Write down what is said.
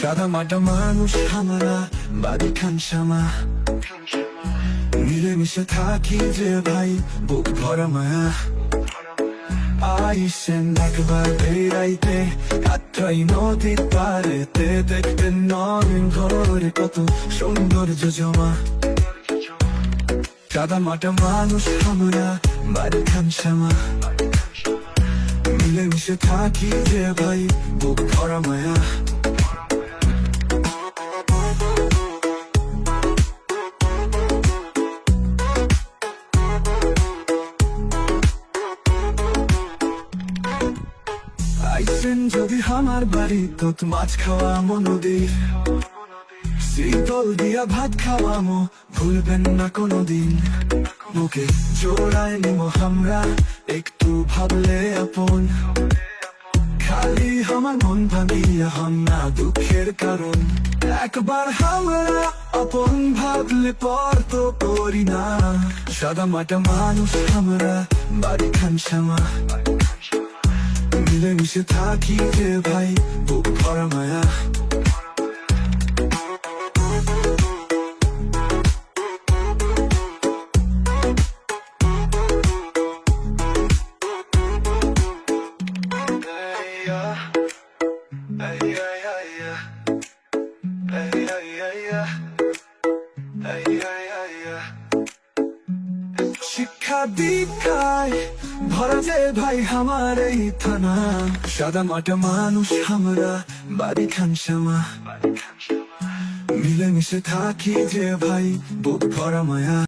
সাদা মাটা মানুষ আমরা বাড়ি খান শ্যামা মিলেমিশে থাকি যে ভাই, বুক ভরা মায়া। আইসেন একবার বেড়াইতে কাঠাই নদীর পারেতে, দেখবেন নবীন ঘরে কত সৌন্দর্য জমা। সাদা মাটা মানুষ আমরা বাড়ি খান শ্যামা মিলেমিশে থাকি যে ভাই, বুক ভরা মায়া। আইসেন যদি আমার বাড়ি, তো মাছ খাওয়ামো নদীর শীতল দিয়া ভাত খাওয়ামো ভুলবেন না কোনোদিন। মুখে জোড়ায় নিমো আমরা একটু ভাবলে আপন। খালি আমার মন ভাঙিয়া হন না দুঃখের কারণ। একবার হামরা আপন ভাবলে পর তো করি না। সাদা মাটা মানুষ আমরা বাড়ি খান শ্যামা। মিলেমিশে থাকি যে ভাই বুক ভরা মায়া শিক্ষা দীক্ষায় ভরা যে ভাই আমার এই থানা, সাদা মাটা মানুষ আমরা, বাড়ি খান মিলেমিশে থাকি যে ভাই, বুক ভরা মায়া।